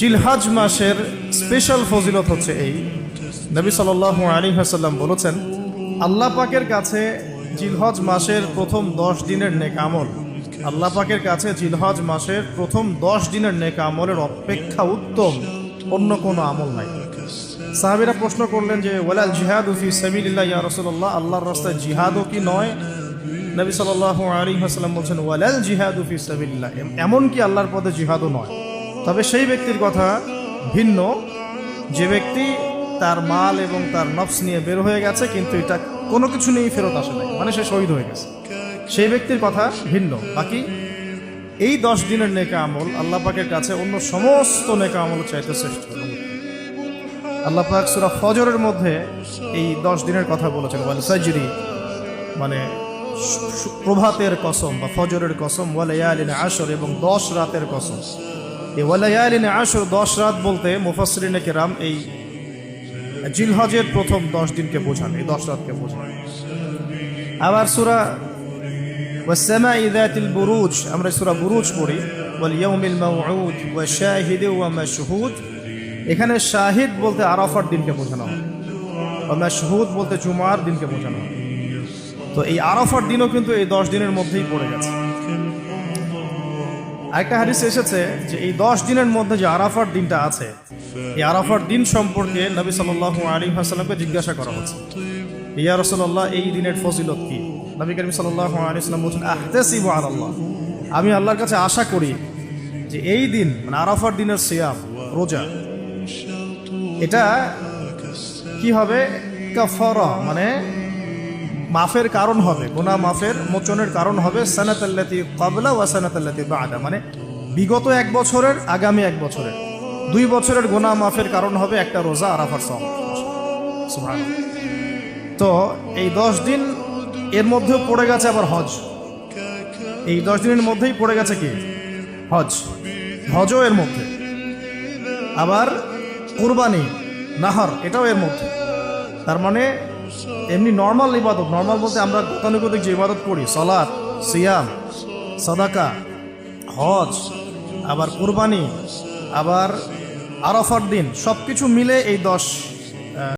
জিলহাজ মাসের স্পেশাল ফজিলত হচ্ছে এই। নবী সাল আলী হাসাল্লাম বলেছেন, আল্লাহ পাকের কাছে জিলহজ মাসের প্রথম দশ দিনের নেক আমল, আল্লাহ পাকের কাছে জিলহজ মাসের প্রথম দশ দিনের নেক আমলের অপেক্ষা উত্তম, অন্য কোনো আমল নাই। সাহাবিরা প্রশ্ন করলেন যে, ওয়ালাল জিহাদ উফি সাবিল্লাহ ইয়া রসুল্লাহ আল্লাহর রাস্তায় জিহাদও কি নয়? নবী সাল আলী হাসলাম বলছেন, ওয়ালাল জিহাদ উফি সাবিল্লাহ এমন কি আল্লাহর পদে জিহাদও নয়? তবে সেই ব্যক্তির কথা ভিন্ন। যে ব্যক্তি তার মাল এবং তার নফস নিয়ে বের হয়ে গেছে, কিন্তু এটা কোনো কিছু নিয়েই ফেরত আসে নাই মানে সে শহীদ হয়ে গেছে। সেই ব্যক্তির কথা ভিন্ন। বাকি এই দশ দিনের নেকা আমল আল্লাহ পাকের কাছে অন্য সমস্ত নেকা আমল চাইতে শ্রেষ্ঠ। আল্লাহ পাক সুরা ফজরের মধ্যে এই দশ দিনের কথা বলেছেন, ওয়াল সাজরি মানে প্রভাতের কসম বা ফজরের কসম ওয়ালায়ালিন আসর এবং দশ রাতের কসম। ওয়ালায়ালিন আশর, দশ রাত বলতে মুফাসরিনে কেরাম এই জিলহজের প্রথম দশ দিনকে বোঝান, এই দশ রাতকে বোঝান। আবার সুরা ওয়াসেমা ইদাতিল বুরুজ, আমরা সুরা বুরুজ পড়ি, ওয়াল ইয়াউমিল মাউউদ ওয়া শাহিদ ওয়া মাশহুদ। এখানে শাহিদ বলতে আরাফার দিনকে বোঝানো হয়, ওয়া মাশহুদ বলতে জুমার দিনকে বোঝানো হয়। তো এই আরাফার দিনও কিন্তু এই দশ দিনের মধ্যেই পড়ে গেছে। আরেকটা হাদিস এসেছে যে এই দশ দিনের মধ্যে যে আরাফার দিনটা আছে, এই আরাফার দিন সম্পর্কে নবী সাল আলী হাসালামকে জিজ্ঞাসা করা হচ্ছে। ইয়া রসল্লাহ এই দিনের ফজিলত কি? নবী করিম সাল্লাহ আলিয়াল্লাম বলছেন, আহতেসিব আল্লাহ আমি আল্লাহর কাছে আশা করি যে এই দিন মানে আরাফার দিনের সিয়াম, রোজা, এটা কি হবে? কাফারা মানে মাফের কারণ হবে গোনা মাফের মোচনের কারণ হবে, সানাতাল্লাতি কাবলা ওয়া সানাতাল্লাতি বাদা মানে বিগত এক বছরের, আগামী এক বছরের। দুই বছরের গোনা মাফের কারণ হবে একটা রোজা, আরাফার সম তো এই দশ দিন এর মধ্যেও পড়ে গেছে আবার হজ। এই দশ দিনের মধ্যেই পড়ে গেছে কি? হজ। হজও এর মধ্যে। আবার কুরবানি, নাহার, এটাও এর মধ্যে। তার মানে এমনি নর্মাল ইবাদত নর্মাল বলতে আমরা গতানুগতিক যে ইবাদত করি সলাদ সিয়াম, সাদাকা, হজ, আবার কুরবানি, আবার আরফার দিন সব কিছু মিলে এই দশ